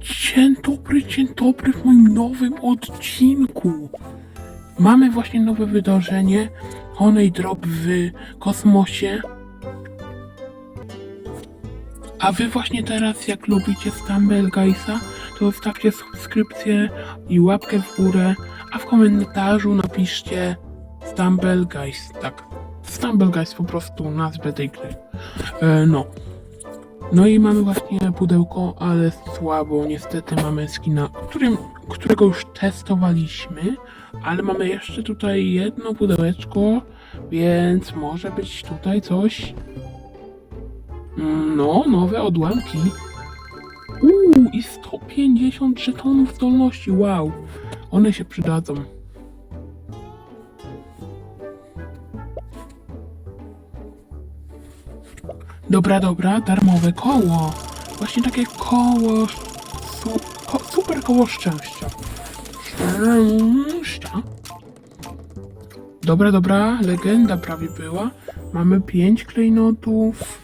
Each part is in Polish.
Dzień dobry, dzień dobry w moim nowym odcinku. Mamy właśnie nowe wydarzenie Honey Drop w kosmosie. A wy właśnie teraz, jak lubicie Stumble Guysa, to zostawcie subskrypcję i łapkę w górę, a w komentarzu napiszcie Stumble Guys, tak. Stumble Guys po prostu nazwę tej gry. E, no. No i mamy właśnie pudełko, ale słabo. Niestety mamy skina, którym, którego już testowaliśmy, ale mamy jeszcze tutaj jedno pudełeczko, więc może być tutaj coś. Mm, No, nowe odłamki. Uuu, i 150 żetonów zdolności, wow. One się przydadzą. Dobra, dobra, darmowe koło. Właśnie takie koło. Su, ko, super koło szczęścia. Szczęścia. Dobra, dobra, legenda prawie była. Mamy pięć klejnotów.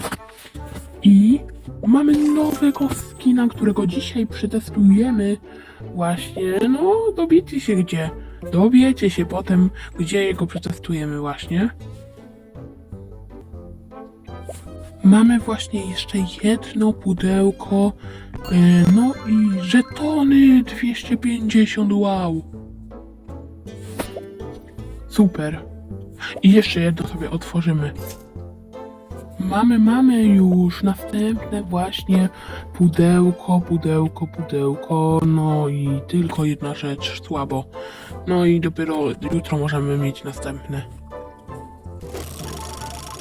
I mamy nowego skina, którego dzisiaj przetestujemy. Właśnie, no, dowiecie się gdzie. Dowiecie się potem, gdzie jego przetestujemy właśnie. Mamy właśnie jeszcze jedno pudełko. e, No i żetony 250, wow. Super. I jeszcze jedno sobie otworzymy. Mamy, mamy już następne właśnie pudełko, pudełko, pudełko. No i tylko jedna rzecz, słabo. No i dopiero jutro możemy mieć następne.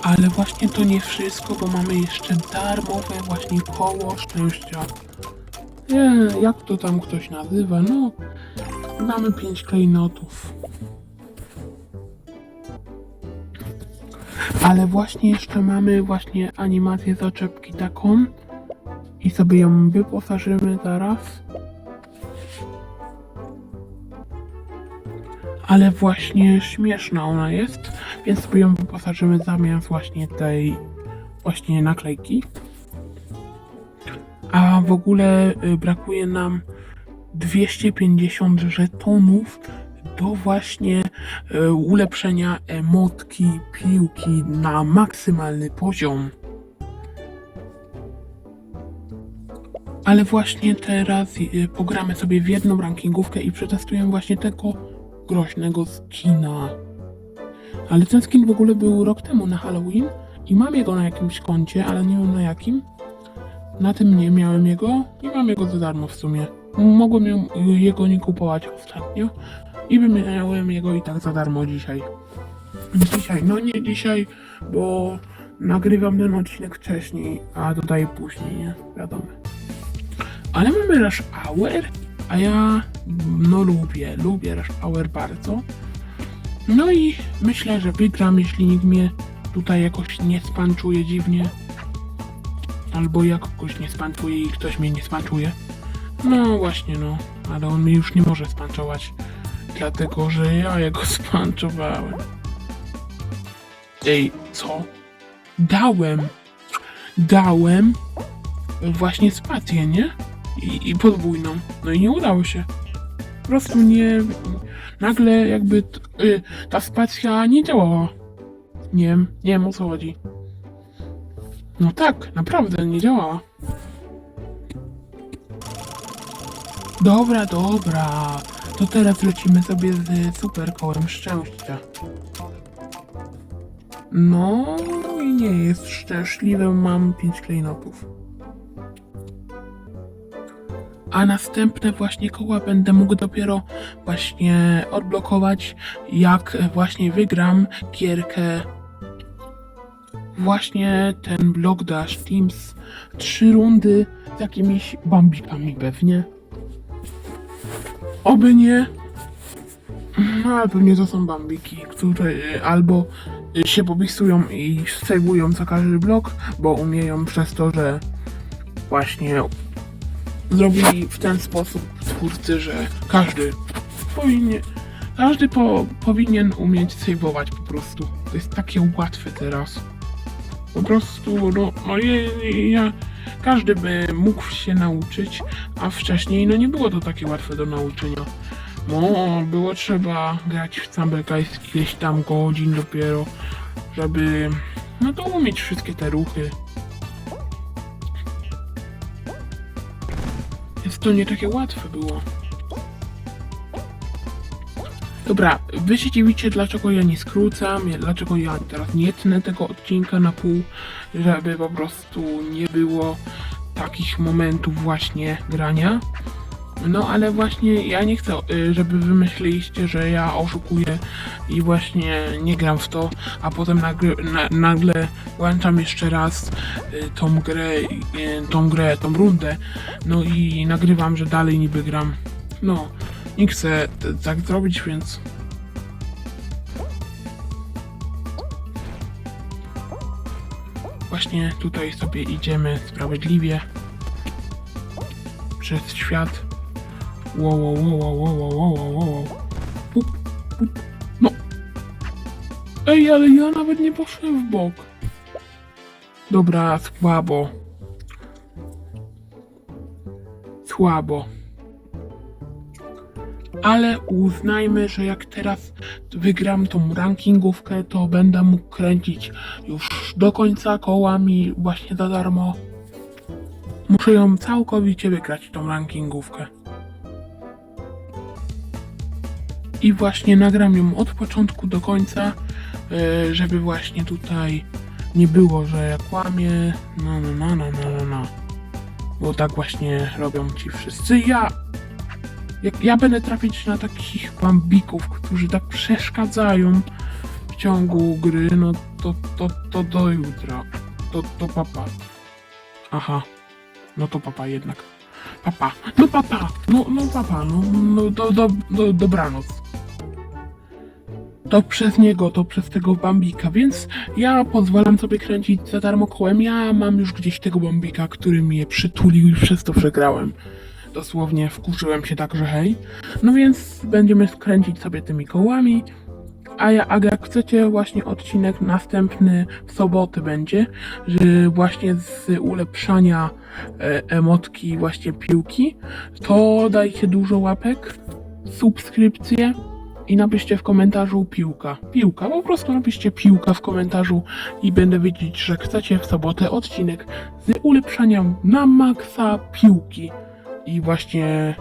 Ale właśnie to nie wszystko, bo mamy jeszcze darmowe właśnie koło szczęścia. Nie, jak to tam ktoś nazywa? No, mamy pięć klejnotów. Ale właśnie jeszcze mamy właśnie animację zaczepki taką i sobie ją wyposażymy zaraz. Ale właśnie śmieszna ona jest, więc sobie ją wyposażymy zamiast właśnie tej właśnie naklejki. A w ogóle y, brakuje nam 250 żetonów do właśnie y, ulepszenia emotki piłki na maksymalny poziom. Ale właśnie teraz y, pogramy sobie w jedną rankingówkę i przetestujemy właśnie tego groźnego skina. Ale ten skin w ogóle był rok temu na Halloween i mam jego na jakimś koncie, ale nie wiem na jakim. Na tym nie miałem jego i mam jego za darmo w sumie. Mogłem jego nie kupować ostatnio i bym miałem jego i tak za darmo dzisiaj. Dzisiaj, no nie dzisiaj, bo nagrywam ten odcinek wcześniej, a dodaję później, nie? Wiadomo. Ale mamy Rush Hour, a ja no lubię, lubię Rush Hour bardzo. No i myślę, że wygram, jeśli nikt mnie tutaj jakoś nie spanczuje dziwnie. Albo ja kogoś nie spanczuje i ktoś mnie nie spanczuje. No właśnie, no. Ale on mnie już nie może spanczować. Dlatego, że ja jego spanczowałem. Ej, co? Dałem. Dałem właśnie spację, nie? I, I podwójną. No i nie udało się. Po prostu nie. Nagle jakby y, ta spacja nie działała. Nie wiem, nie wiem o co chodzi. No tak, naprawdę nie działała. Dobra, dobra. To teraz lecimy sobie z super kołem szczęścia. No i nie jest szczęśliwy, mam 5 klejnotów. A następne właśnie koła będę mógł dopiero właśnie odblokować, jak właśnie wygram gierkę właśnie ten Block Dash Teams. Trzy rundy z jakimiś bambikami pewnie. Oby nie. No ale pewnie to są bambiki, które albo się popisują i sejwują za każdy blok, bo umieją przez to, że właśnie zrobili w ten sposób twórcy, że każdy powinien, każdy po, powinien umieć sejwować po prostu. To jest takie łatwe teraz. Po prostu, no, no ja, każdy by mógł się nauczyć, a wcześniej no nie było to takie łatwe do nauczenia. No, było trzeba grać w Cambeka jakieś tam godzin dopiero, żeby no to umieć wszystkie te ruchy. To nie takie łatwe było. Dobra, wy się dziwicie, dlaczego ja nie skrócam, dlaczego ja teraz nie tnę tego odcinka na pół, żeby po prostu nie było takich momentów właśnie grania. No ale właśnie ja nie chcę, y, żeby wy myśleliście, że ja oszukuję i właśnie nie gram w to, a potem nagle, na, nagle włączam jeszcze raz y, tą grę, y, tą grę, tą rundę, no i nagrywam, że dalej niby gram. No, nie chcę tak zrobić, więc Właśnie tutaj sobie idziemy sprawiedliwie przez świat. Wow, wow, wow, wow, wow, wow, wow. Up, up. No. Ej, ale ja nawet nie poszedłem w bok. Dobra, słabo. Słabo. Ale uznajmy, że jak teraz wygram tą rankingówkę, to będę mógł kręcić już do końca kołami właśnie za darmo. Muszę ją całkowicie wygrać, tą rankingówkę. I właśnie nagram ją od początku do końca, e, żeby właśnie tutaj nie było, że ja kłamię. No, no, no, no, no, no, no. Bo tak właśnie robią ci wszyscy. Ja jak ja będę trafić na takich bambików, którzy tak przeszkadzają w ciągu gry, no to, to, to do jutra. To, to papa. Aha. No to papa jednak. Papa. No papa. No, no papa. No, no do, do, do, dobranoc. To przez niego, to przez tego bambika, więc ja pozwalam sobie kręcić za darmo kołem. Ja mam już gdzieś tego bambika, który mnie przytulił i przez to przegrałem dosłownie wkurzyłem się tak, że hej. No więc będziemy skręcić sobie tymi kołami. A, ja, a jak chcecie właśnie odcinek następny w sobotę będzie, że właśnie z ulepszania e, emotki właśnie piłki, to dajcie dużo łapek, subskrypcje i napiszcie w komentarzu piłka. Piłka, po prostu napiszcie piłka w komentarzu i będę wiedzieć, że chcecie w sobotę odcinek z ulepszania na maksa piłki i właśnie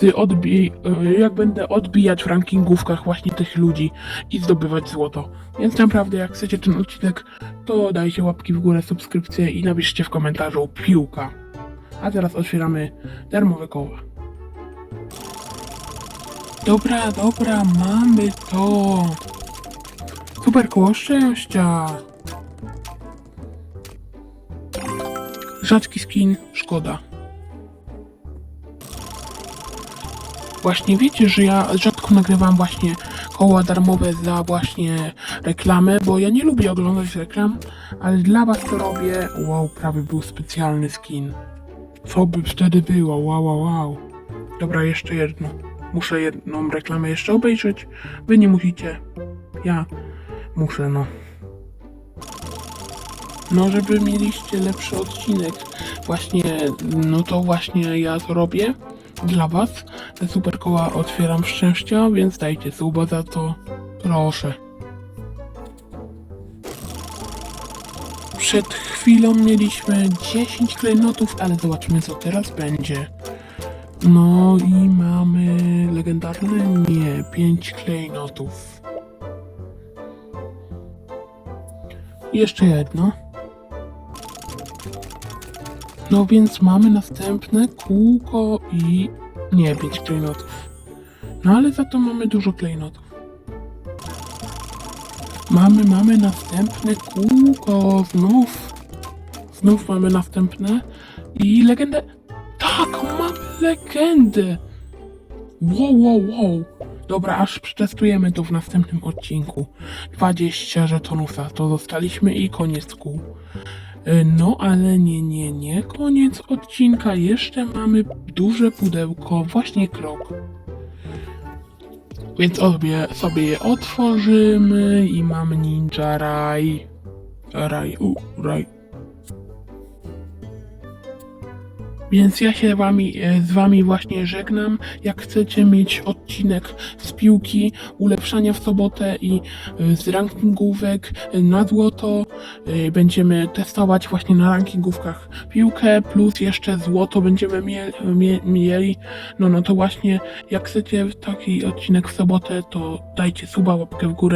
z odbij, jak będę odbijać w rankingówkach właśnie tych ludzi i zdobywać złoto. Więc naprawdę jak chcecie ten odcinek, to dajcie łapki w górę, subskrypcję i napiszcie w komentarzu piłka. A teraz otwieramy darmowe koła. Dobra, dobra, mamy to. Super koło szczęścia. Rzadki skin, szkoda. Właśnie wiecie, że ja rzadko nagrywam właśnie koła darmowe za właśnie reklamę, bo ja nie lubię oglądać reklam, ale dla was to robię. Wow, prawie był specjalny skin. Co by wtedy było? Wow, wow, wow. Dobra, jeszcze jedno. Muszę jedną reklamę jeszcze obejrzeć. Wy nie musicie. Ja muszę, no. No, żeby mieliście lepszy odcinek. Właśnie, no to właśnie ja to robię dla was. Te super koła otwieram szczęścia, więc dajcie suba za to. Proszę. Przed chwilą mieliśmy 10 klejnotów, ale zobaczymy co teraz będzie. No i mamy legendarne? Nie, 5 klejnotów. Jeszcze jedno. No więc mamy następne kółko i... Nie, 5 klejnotów. No ale za to mamy dużo klejnotów. Mamy, mamy następne kółko, znów. Znów mamy następne. I legendę... Tak, mamy legendę! Wow, wow, wow. Dobra, aż przetestujemy to w następnym odcinku. 20 żetonów za to dostaliśmy i koniec kół. E, No, ale nie, nie, nie. Koniec odcinka. Jeszcze mamy duże pudełko, właśnie krok. Więc obie sobie je otworzymy i mam ninja raj. Raj, u, raj. Więc ja się wami, e, z wami właśnie żegnam. Jak chcecie mieć odcinek z piłki, ulepszania w sobotę i e, z rankingówek e, na złoto, będziemy testować właśnie na rankingówkach piłkę, plus jeszcze złoto będziemy mie- mie- mieli. No, no to właśnie, jak chcecie taki odcinek w sobotę, to dajcie suba, łapkę w górę